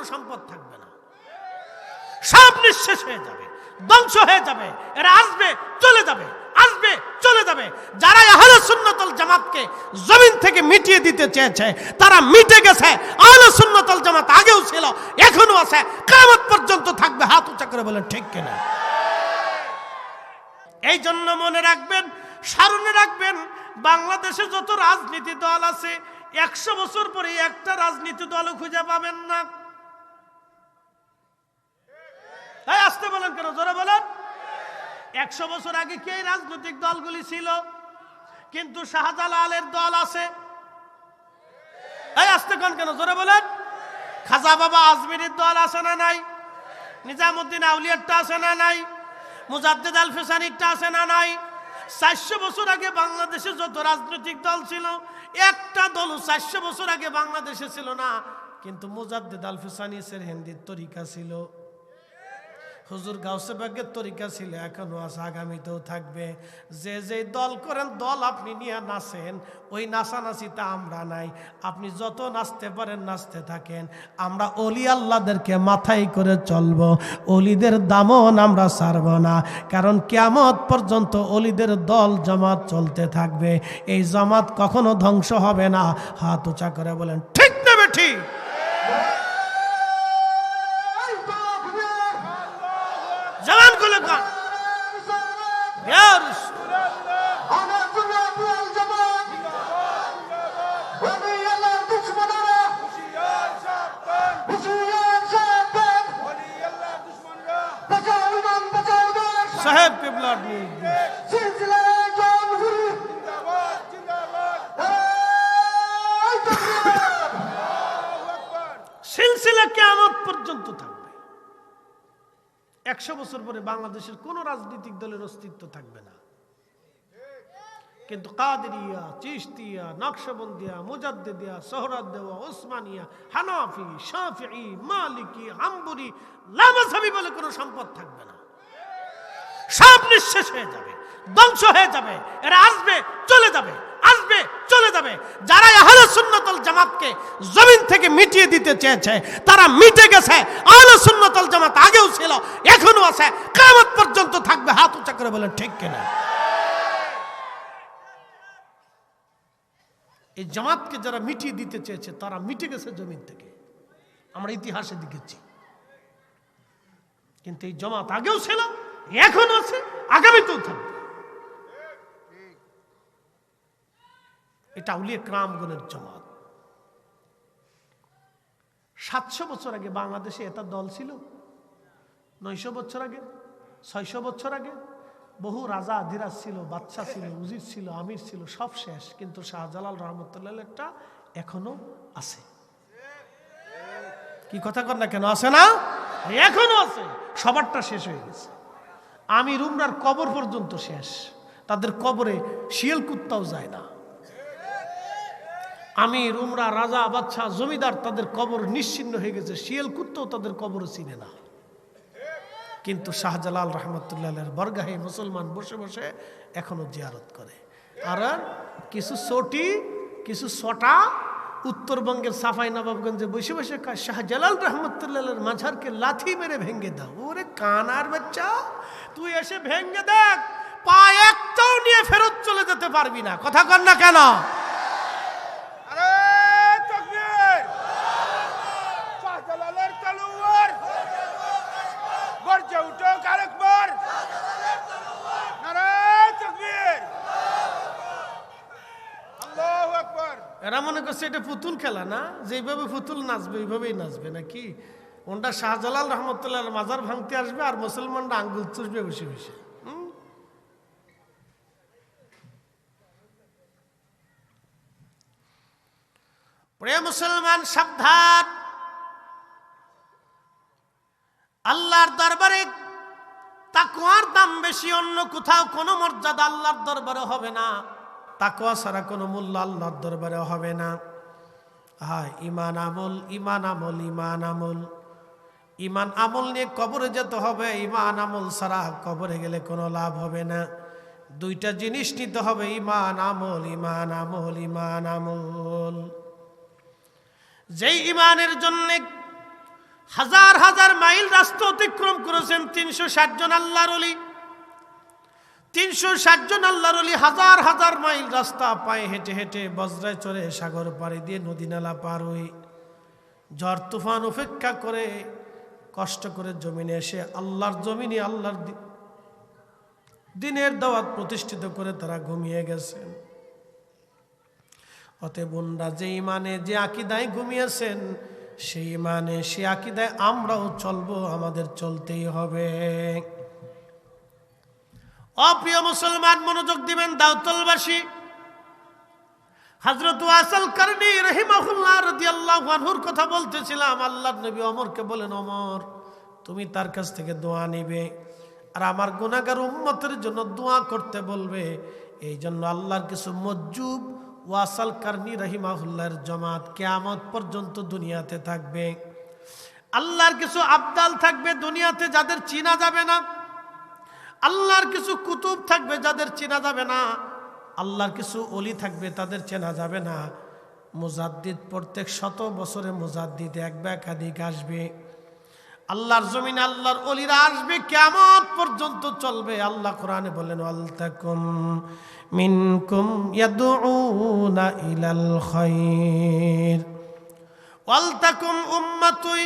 কোনো সম্পদ থাকবে না। সব নিঃশেষ হয়ে যাবে, ধ্বংস হয়ে যাবে, এরা আসবে, চলে যাবে, আসবে, চলে যাবে। যারা আহলে সুন্নতল জামাতকে জমিন থেকে মিটিয়ে দিতে চেয়েছে, তারা মিটে গেছে। আহলে সুন্নতল জামাত আগেও ছিল এখনও আছে। কিয়ামত পর্যন্ত থাকবে, হাত উঁচা করে বলেন, ঠিক কিনা? এই জন্য মনে রাখবেন, স্মরণে রাখবেন, বাংলাদেশে যত রাজনীতি দল আছে, একশো বছর পরে একটা রাজনীতি দলও খুঁজে পাবেন না। এই আসতে বলেন কেন? জোরে বলেন। একশো বছর আগে কে রাজনৈতিক দলগুলি ছিল? কিন্তু শাহজালালের দল আছে। এই আসতে কোন কেন? জোরে বলেন। খাজা বাবা আজমিরের দল আছে না নাই? নিজামুদ্দিন আউলিয়ারটা আছে না নাই? মুজাদ্দিদ আল ফেসানিরটা আছে না নাই? চারশো বছর আগে বাংলাদেশে যত রাজনৈতিক দল ছিল, একটা দল চারশো বছর আগে বাংলাদেশে ছিল না। কিন্তু মুজাদ্দিদ আল ফেসানিসের হিন্দির তরিকা ছিল। হুজুর গাউসে বাগের তরিকা ছিল, এখনও আছে আগামীতেও থাকবে। যে যে দল করেন, দল আপনি নিয়ে নাচেন, ওই নাচানাচিতে আমরা নাই। আপনি যত নাচতে পারেন, নাচতে থাকেন। আমরা অলি আল্লাদেরকে মাথায় করে চলবো। অলিদের দামন আমরা ছাড়ব না। কারণ কেমত পর্যন্ত অলিদের দল জামাত চলতে থাকবে। এই জামাত কখনো ধ্বংস হবে না। হাত উঁচা করে বলেন, ঠিক নেবে ঠিক। সিলসিলা কেমন পর্যন্ত থাকবে। একশো বছর পরে বাংলাদেশের কোন রাজনৈতিক দলের অস্তিত্ব থাকবে না। কিন্তু কাদেরিয়া চিস্তিয়া নকশবন্দিয়া, মুজাদ্দিদিয়া সোহরাদ্দেওয়া ওসমানিয়া, হানাফি শাফি মালিকি, হাম্বুরি, লামাসাবি বলে কোনো সম্পদ থাকবে না। সব নিঃশেষ হয়ে যাবে, ধ্বংস হয়ে যাবে, এরা আসবে, চলে যাবে। আসবে, চলে যাবে। যারা আহলে সুন্নতল জামাতকে জমিন থেকে মিটিয়ে দিতে চেয়েছে, তারা মিটে গেছে। আহলে সুন্নতল জামাত আগেও ছিল এখনও আছে। কিয়ামত পর্যন্ত থাকবে, হাত উঁচা করে বলেন, ঠিক কিনা? এই জামাতকে যারা মিটিয়ে দিতে চেয়েছে, তারা মিটে গেছে জমিন থেকে। আমরা ইতিহাসে দেখেছি। কিন্তু এই জামাত আগেও ছিল এখন আছে, আগামীতেও থাকবে। এটা উলিয়ে ক্রামগণের জামাত। সাতশো বছর আগে বাংলাদেশে এটা দল ছিল। নয়শো বছর আগে, ছয়শো বছর আগে বহু রাজা আধিরাজ ছিল বাচ্চা ছিল, উজির ছিল, আমির ছিল, সব শেষ। কিন্তু শাহজালাল রহমতুল্লাহ একটা এখনও আছে। কি কথা কর না কেন? আছে না? এখনও আছে। সবারটা শেষ হয়ে গেছে। আমি রুমরার কবর পর্যন্ত শেষ। তাদের কবরে শিয়াল কুত্তাও যায় না। আমি রুমরা রাজা বাচ্চা জমিদার তাদের কবর নিশ্চিন্ন হয়ে গেছে। শিয়াল কুত্তাও তাদের কবর চিনে না। কিন্তু শাহজালাল রহমতুল্লাহের বরগাহে মুসলমান বসে বসে এখনও জিয়ারত করে। আর কিছু চটি, কিছু সটা উত্তরবঙ্গের সাফাই নবাবগঞ্জে বসে বসে শাহজালাল রহমতুল্লাহের মাঝারকে লাথি মেরে ভেঙ্গে দাও। ওরে কানার বাচ্চা, তুই এসে ভেঙ্গে দেখ, পা একটাও নিয়ে ফেরত চলে যেতে পারবি না। কথা কর না কেন? করছে এটা পুতুল খেলা না? যেভাবে পুতুল নাচবে ওইভাবেই নাচবে নাকি? ওনটা শাহজালাল রহমতুল্লাহ মাজার ভাঙতে আসবে আর মুসলমানরা আঙ্গুল চুষবে বসে বসে। মুসলমান, সাবধান। আল্লাহর দরবারে তাকুয়ার দাম বেশি, অন্য কোথাও কোনো মর্যাদা আল্লাহর দরবারে হবে না। তাকুয়া ছাড়া কোনো মূল্য আল্লাহর দরবারে হবে না। হ্যাঁ ইমান আমল ইমান আমল ইমান আমল। ইমান আমল নিয়ে কবরে যেতে হবে ইমান আমল ছাড়া কবরে গেলে কোনো লাভ হবে না। দুইটা জিনিস নিতে হবে ইমান আমল ইমান আমল ইমান আমল। যেই ইমানের জন্যে হাজার হাজার মাইল রাস্তা অতিক্রম করেছেন তিনশো ষাট জন আল্লাহর অলি তিনশো ষাট জন আল্লাহর অলি হাজার হাজার মাইল রাস্তা পায়ে হেঁটে হেঁটে বজ্রায় চড়ে সাগর পাড়ি দিয়ে নদী নালা পার হয়ে ঝড় তুফান উপেক্ষা করে কষ্ট করে জমিনে এসে আল্লাহর জমিনে আল্লাহর দিনের দাওয়াত প্রতিষ্ঠিত করে তারা ঘুমিয়ে গেছেন। অতএব বোনরা যে ইমানে যে আকিদায় ঘুমিয়েছেন, সেই ইমানে সে আকিদায় আমরাও চলবো, আমাদের চলতেই হবে। অপ্রিয় মুসলমান মনোযোগ দিবেন দাউতলবাসী হজরত আসল করনি রহিমাহুল্লাহ আনহুর কথা বলতেছিলাম আল্লাহ নবী অমরকে বলেন, অমর, তুমি তার কাছ থেকে দোয়া নিবে আর আমার গুনাহগার উম্মতের জন্য দোয়া করতে বলবে। এই জন্য আল্লাহর কিছু মজ্জুব ওয়াসাল কারনি রহিমাহুল্লাহর জমাত কেয়ামত পর্যন্ত দুনিয়াতে থাকবে। আল্লাহর কিছু আবদাল থাকবে দুনিয়াতে যাদের চিনা যাবে না। আল্লাহর কিছু কুতুব থাকবে যাদের চেনা যাবে না। আল্লাহর কিছু অলি থাকবে তাদের চেনা যাবে না। মুজাদ্দিদ প্রত্যেক শত বছরে মুজাদ্দিদ এক বা একাধিক আসবে। আল্লাহর জমিন আল্লাহর অলিরা আসবে কেমন পর্যন্ত চলবে। আল্লাহ কোরআনে বলেন আলতাকুম মিনকুম ইয়াদউনা ইলাল খায়র ওয়ালতাকুম উম্মাতুই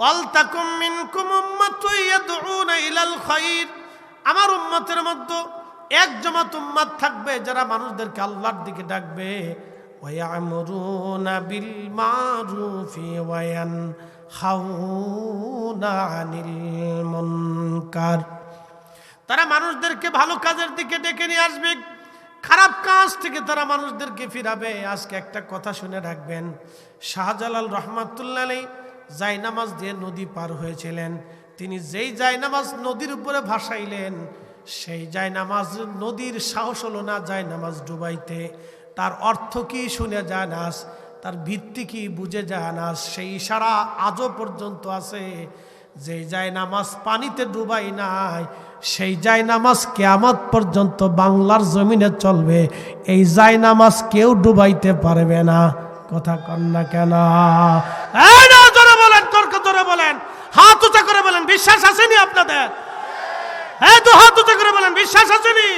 ওয়ালতাকুম মিনকুম উম্মাতুন ইয়াদউনা ইলাল খায়র আমার উম্মতের মধ্যে এক জমাত উম্মাত থাকবে যারা মানুষদেরকে আল্লাহর দিকে ডাকবে। বিল মারুফি ওয়ায়ানহাউনা আনিল মুনকার। তারা মানুষদেরকে ভালো কাজের দিকে ডেকে নিয়ে আসবে। খারাপ কাজ থেকে তারা মানুষদেরকে ফিরাবে। আজকে একটা কথা শুনে রাখবেন। শাহজালাল রহমাতুল্লাহ আলী জায়নামাজ দিয়ে নদী পার হয়েছিলেন। তিনি যেই জায়নামাজ নদীর উপরে ভাসাইলেন, সেই জায়নামাজ নদীর সাহস হলো না জায়নামাজ ডুবাইতে। তার অর্থ কি শুনে যায় না তার ভিত্তি কি বুঝে যায় না সেই ইশারা আজও পর্যন্ত আছে। যে যায় নামাজ পানিতে ডুবাই নাই, সেই যায় নামাজ কেয়ামত পর্যন্ত বাংলার জমিনে চলবে। এই যায় নামাজ কেউ ডুবাইতে পারবে না। কথা কন না কেন এই না, জোরে বলেন তর্ক জোরে বলেন হাত উঁচা করে বলেন বিশ্বাস আসেনি আপনাদের? হ্যাঁ তো হাত করে বলেন বিশ্বাস আসেনি?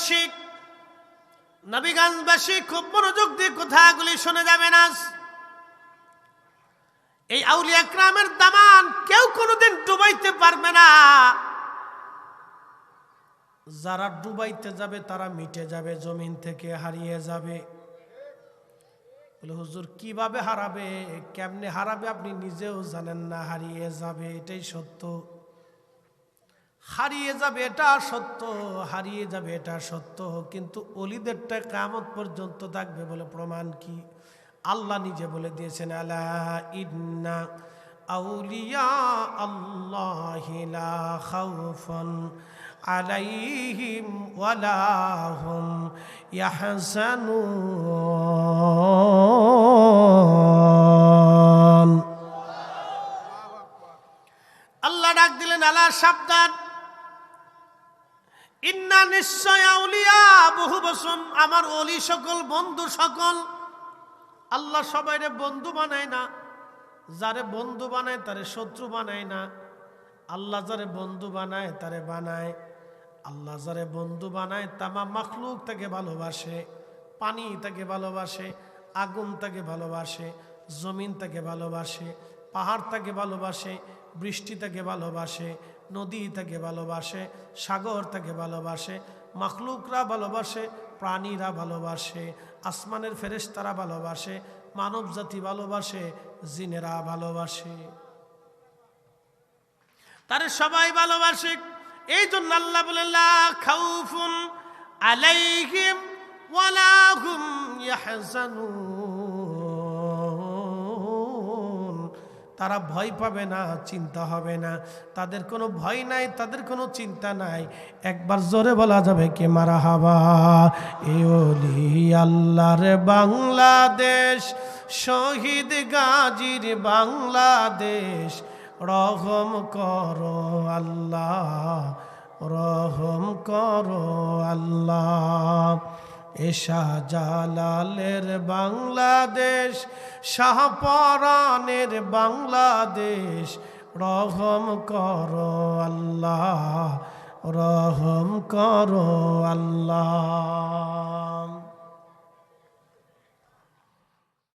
দাউদলবাসী নবীগঞ্জবাসী খুব মনোযোগ দিয়ে কথাগুলি শুনে যাবেন আজ এই আউলিয়া ক্রামের দামান কেউ কোনোদিন ডুবাইতে পারবে না। যারা ডুবাইতে যাবে, তারা মিটে যাবে, জমিন থেকে হারিয়ে যাবে। বলে, হুজুর, কীভাবে হারাবে? কেমনে হারাবে? আপনি নিজেও জানেন না, হারিয়ে যাবে। এটাই সত্য। হারিয়ে যাবে এটা সত্য, হারিয়ে যাবে এটা সত্য, কিন্তু অলিদেরটা কামত পর্যন্ত থাকবে বলে প্রমাণ কি? আল্লাহ নিজে বলে দিয়েছেন, আলা ইন্না আউলিয়া আলাইহিম আল্লাহ ডাক দিলেন আল্লাহ সাবধান। ইন্না নিশ্চয় বহু আমার অলি সকল, বন্ধু সকল। আল্লাহ সবাইরে বন্ধু বানায় না। যারে বন্ধু বানায়, তারে শত্রু বানায় না। আল্লাহ যারে বন্ধু বানায়, তারে বানায়। আল্লাহ যারে বন্ধু বানায় তামা মখলুক তাকে ভালোবাসে, পানি তাকে ভালোবাসে, আগুন তাকে ভালোবাসে, জমিন তাকে ভালোবাসে, পাহাড় তাকে ভালোবাসে, বৃষ্টি তাকে ভালোবাসে নদী তাকে ভালোবাসে, সাগর তাকে ভালোবাসে, মখলুকরা ভালোবাসে, প্রাণীরা ভালোবাসে, আসমানের ফেরেশতারা ভালোবাসে মানব জাতি ভালোবাসে, জিনেরা ভালোবাসে। তারে সবাই ভালোবাসে এই জন্য আল্লাহ বলেন খাউফুন আলাইহিম ওয়ালা হুম ইয়াহজানুন। তারা ভয় পাবে না, চিন্তা হবে না। তাদের কোনো ভয় নাই, তাদের কোনো চিন্তা নাই। একবার জোরে বলা যাবে কে মারা হাবা? এ ওলি আল্লাহর বাংলাদেশ, শহীদ গাজীর বাংলাদেশ। রহম করো আল্লাহ, রহম করো আল্লাহ। এশা জালালের বাংলাদেশ শাহপরানের বাংলাদেশ। রহম কর আল্লাহ রহম কর আল্লাহ।